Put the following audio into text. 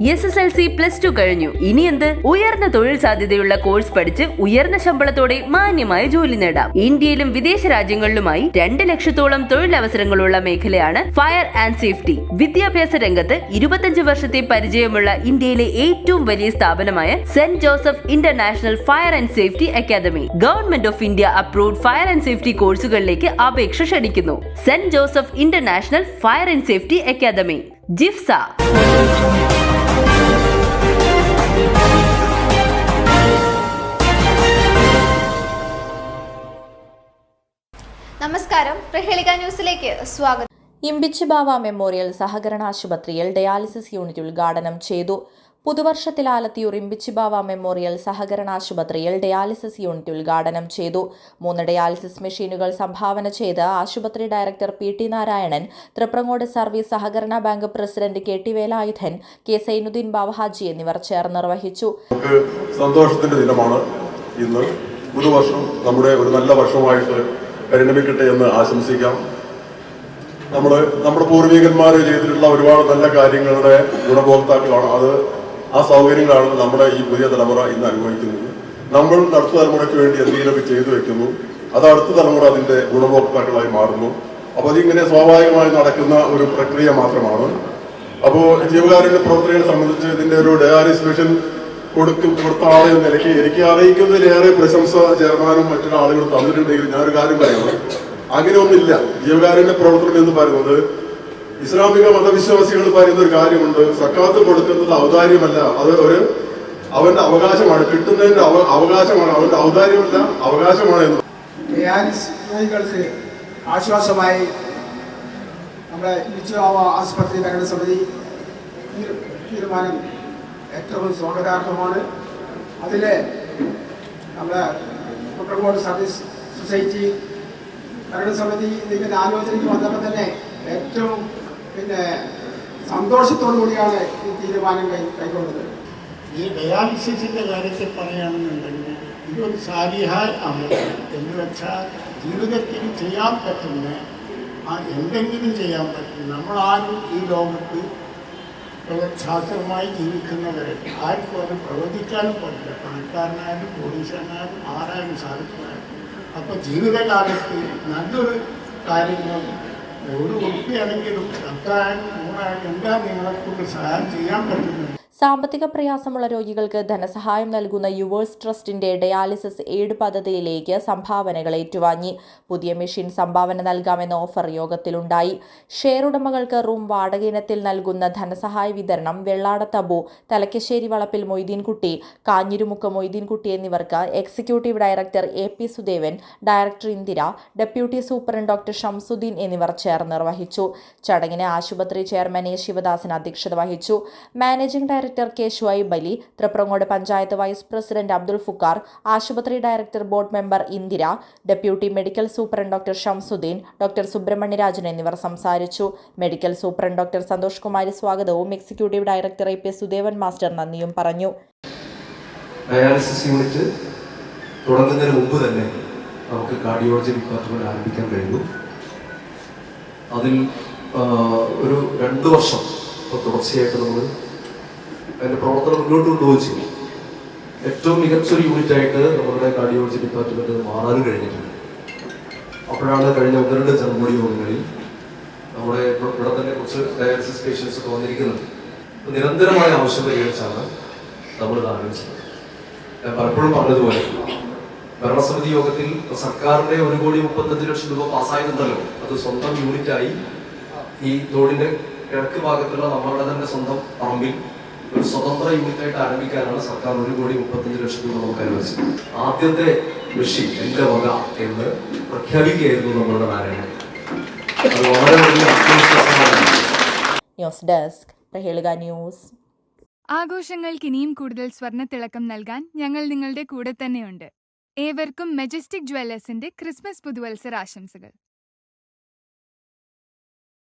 S S L C plus two കഴിഞ്ഞു. ഇനി എന്ത്? ഉയർന്ന തൊഴിൽ സാധ്യതയുള്ള കോഴ്സ് പഠിച്ച് ഉയർന്ന ശമ്പളത്തോടെ മാന്യമായ ജോലി നേടാം. ഇന്ത്യയിലും വിദേശ രാജ്യങ്ങളിലുമായി രണ്ട് ലക്ഷത്തോളം തൊഴിലവസരങ്ങളുള്ള മേഖലയാണ് ഫയർ ആൻഡ് സേഫ്റ്റി വിദ്യാഭ്യാസ രംഗത്ത് ഇരുപത്തഞ്ച് വർഷത്തെ പരിചയമുള്ള ഇന്ത്യയിലെ ഏറ്റവും വലിയ സ്ഥാപനമായ Saint Joseph International Fire and Safety Academy Government of India approved fire and safety കോഴ്സുകളിലേക്ക് അപേക്ഷ ക്ഷണിക്കുന്നു. Saint Joseph International Fire and Safety Academy ജിഫ്സ. നമസ്കാരം. പ്രഹേളിക ന്യൂസിലേക്ക് സ്വാഗതം. ഇമ്പിച്ച് ബാവ മെമ്മോറിയൽ സഹകരണ ആശുപത്രിയിൽ ഡയാലിസിസ് യൂണിറ്റ് ഉദ്ഘാടനം ചെയ്തു. പുതുവർഷത്തിൽ ആലത്തിയൂർ ഇമ്പിച്ച് ബാവ മെമ്മോറിയൽ സഹകരണ ആശുപത്രിയിൽ ഡയാലിസിസ് യൂണിറ്റ് ഉദ്ഘാടനം ചെയ്തു. മൂന്ന് ഡയാലിസിസ് മെഷീനുകൾ സംഭാവന ചെയ്ത് ആശുപത്രി director P T Narayanan Triprangode service സഹകരണ bank president K T Velayudhan K Sainuddin Bavahaji എന്നിവർ ചേർന്ന് നിർവഹിച്ചു. നമുക്ക് സന്തോഷത്തിന്റെ ദിനമാണ്. ഇന്ന് പുതുവർഷം നമ്മുടെ ഒരു നല്ല വർഷമായിട്ട് പരിണമിക്കട്ടെ എന്ന് ആശംസിക്കാം. നമ്മൾ നമ്മുടെ പൂർവികന്മാർ ചെയ്തിട്ടുള്ള ഒരുപാട് നല്ല കാര്യങ്ങളുടെ ഗുണഭോക്താക്കളാണ്. അത് ആ സൗകര്യങ്ങളാണ് നമ്മുടെ ഈ പുതിയ തലമുറ ഇന്ന് അനുഭവിക്കുന്നത്. നമ്മൾ അടുത്ത തലമുറയ്ക്ക് വേണ്ടി എന്തെങ്കിലുമൊക്കെ ചെയ്തു വെക്കുന്നു. അത് അടുത്ത തലമുറ അതിന്റെ ഗുണഭോക്താക്കളായി മാറുന്നു. അപ്പോൾ അതിങ്ങനെ സ്വാഭാവികമായി നടക്കുന്ന ഒരു പ്രക്രിയ മാത്രമാണ്. അപ്പോൾ ജീവകാരുണ്യ പ്രവർത്തനങ്ങളെ സംബന്ധിച്ച് ഇതിന്റെ ഒരു ഡയാലിസ് മിഷൻ കൊടുക്കും കൊടുത്ത ആളെ നിലയ്ക്ക് എനിക്ക് അറിയിക്കുന്നതിലേറെ പ്രശംസ ചെയർമാനും മറ്റുള്ള ആളുകളും തന്നിട്ടുണ്ടെങ്കിൽ ഞാനൊരു കാര്യം പറയണം. അങ്ങനെയൊന്നുമില്ല. ജീവകാരുണ്യ പ്രവർത്തനം എന്ന് പറയുന്നത് ഇസ്ലാമിക മതവിശ്വാസികൾ പറയുന്ന ഒരു കാര്യമുണ്ട്. സക്കാത്ത് കൊടുക്കുന്നത് ഔദാര്യമല്ല. അത് ഒരു അവന്റെ അവകാശമാണ്. കിട്ടുന്നതിന്റെ അവ- അവകാശമാണ്. അവന്റെ ഔദാര്യമല്ല അവകാശമാണ് എന്ന്. ആശ്വാസമായി നമ്മുടെ നിശ്ചയാവ ആസ്പത്രി ഭരണസമിതി തീരു- തീരുമാനം ഏറ്റവും സ്വാഗതാർഹമാണ് അതിൽ നമ്മുടെ കുട്ടകോട് സർവീസ് സൊസൈറ്റി ഭരണസമിതി ഇതിന്റെ ആലോചനയ്ക്ക് വന്നപ്പോൾ തന്നെ ഏറ്റവും പിന്നെ സന്തോഷത്തോടു കൂടിയാണ് ഈ തീരുമാനം കൈ കൈക്കൊണ്ടത്. ഈ ഡയാലിസിസിന്റെ കാര്യത്തിൽ പറയുകയാണെന്നുണ്ടെങ്കിൽ ഇതൊരു സാലിഹായ അമൽ എന്ന് വെച്ചാൽ ജീവിതത്തിൽ ചെയ്യാൻ പറ്റുന്ന എന്തെങ്കിലും ചെയ്യാൻ പറ്റും നമ്മളാരും ഈ ലോകത്ത് ശാസ്ത്രമായി ജീവിക്കുന്നവരെ ആർക്കും അത് പ്രവചിക്കാനും പറ്റില്ല പണക്കാരനായാലും പോലീസുകാരനായാലും ആരായാലും സാധിക്കുന്നതായാലും അപ്പോൾ ജീവിതകാലത്ത് നല്ലൊരു കാര്യങ്ങൾ ഒരു ഉറപ്പിയാണെങ്കിലും സർക്കാരും നൂറായാലും എന്താ നിങ്ങളെ കൊണ്ട് സഹായം ചെയ്യാൻ പറ്റുന്നുണ്ട് സാമ്പത്തിക പ്രയാസമുള്ള രോഗികൾക്ക് ധനസഹായം നൽകുന്ന യുവേഴ്സ് ട്രസ്റ്റിന്റെ ഡയാലിസിസ് എയ്ഡ് പദ്ധതിയിലേക്ക് സംഭാവനകൾ ഏറ്റുവാങ്ങി. പുതിയ മെഷീൻ സംഭാവന നൽകാമെന്ന ഓഫർ യോഗത്തിലുണ്ടായി. ഷെയർ ഉടമകൾക്ക് റൂം വാടക ഇനത്തിൽ നൽകുന്ന ധനസഹായ വിതരണം വെള്ളാടത്തബു തലക്കശ്ശേരി വളപ്പിൽ മൊയ്തീൻകുട്ടി കാഞ്ഞിരുമുക്ക് മൊയ്തീൻകുട്ടി എന്നിവർക്ക് executive director A P Sudevan director Indira deputy superintendent doctor Shamsudheen എന്നിവർ ചേർന്ന് നിർവഹിച്ചു. ചടങ്ങിന് ആശുപത്രി ചെയർമാൻ എ ശിവദാസൻ അധ്യക്ഷത വഹിച്ചു. Managing director K Shuaib Ali Triprangode panchayat vice president Abdul Fukkar ആശുപത്രി director board member Indira deputy medical superintendent doctor Shamsudheen doctor Subrahmanyarajan എന്നിവർ സംസാരിച്ചു. Medical superintendent doctor Santhosh Kumari സ്വാഗതവും executive director A P Sudevan master നന്ദിയും പറഞ്ഞു. Dialysis unit തുടങ്ങുന്നതിന് മുമ്പ് തന്നെ നമുക്ക് കാർഡിയോളജി ഡിപ്പാർട്ട്മെന്റ് ആരംഭിക്കാൻ കഴിഞ്ഞു. അതിൽ ഒരു രണ്ട് വർഷം ഇപ്പോൾ തുടർച്ചയായിട്ട് നമ്മൾ അതിന്റെ പ്രവർത്തനം മുന്നോട്ട് കൊണ്ടുപോയി ചെയ്യും ഏറ്റവും മികച്ചൊരു യൂണിറ്റ് ആയിട്ട് നമ്മുടെ കാർഡിയോളജി ഡിപ്പാർട്ട്മെന്റ് മാറാൻ കഴിഞ്ഞിട്ടുണ്ട്. അപ്പോഴാണ് കഴിഞ്ഞ ഒന്ന് രണ്ട് ജന്മടി യോഗങ്ങളിൽ നമ്മുടെ ഇവിടെ തന്നെ കുറച്ച് ഡയാലിസിസ് പേഷ്യൻസ് ഒക്കെ വന്നിരിക്കുന്നത്. നിരന്തരമായ ആവശ്യം പരിഗണിച്ചാണ് നമ്മൾ ഇത് ആരംഭിച്ചത്. ഞാൻ പലപ്പോഴും പറഞ്ഞതുപോലെ ഭരണസമിതി യോഗത്തിൽ സർക്കാരിന്റെ ഒരു കോടി മുപ്പത്തഞ്ച് ലക്ഷം രൂപ പാസ്സായിരുന്നല്ലോ അത് സ്വന്തം യൂണിറ്റായി ഈ തോടിന്റെ കിഴക്ക് ഭാഗത്തുള്ള നമ്മളുടെ തന്നെ സ്വന്തം പറമ്പിൽ ഒരു സ്വതന്ത്ര യൂണിറ്റായിട്ട് ആരംഭിക്കാനാണ് സർക്കാർ ഒരു കോടി മുപ്പത്തഞ്ച് ലക്ഷം രൂപ നമുക്ക് അനുവദിച്ചത് ആദ്യത്തെ കൃഷി എന്റെ വക എന്ന് പ്രഖ്യാപിക്കുകയായിരുന്നു നമ്മളുടെ നാരായണൻ. അത് വളരെ വലിയ ആത്മവിശ്വാസമാണ്. News desk Prahelika news. ആഘോഷങ്ങൾക്ക് ഇനിയും കൂടുതൽ സ്വർണത്തിളക്കം നൽകാൻ ഞങ്ങൾ നിങ്ങളുടെ കൂടെ തന്നെയുണ്ട്. ഏവർക്കും മെജസ്റ്റിക് ജ്വല്ലേഴ്സിന്റെ ക്രിസ്മസ് പുതുവത്സര ആശംസകൾ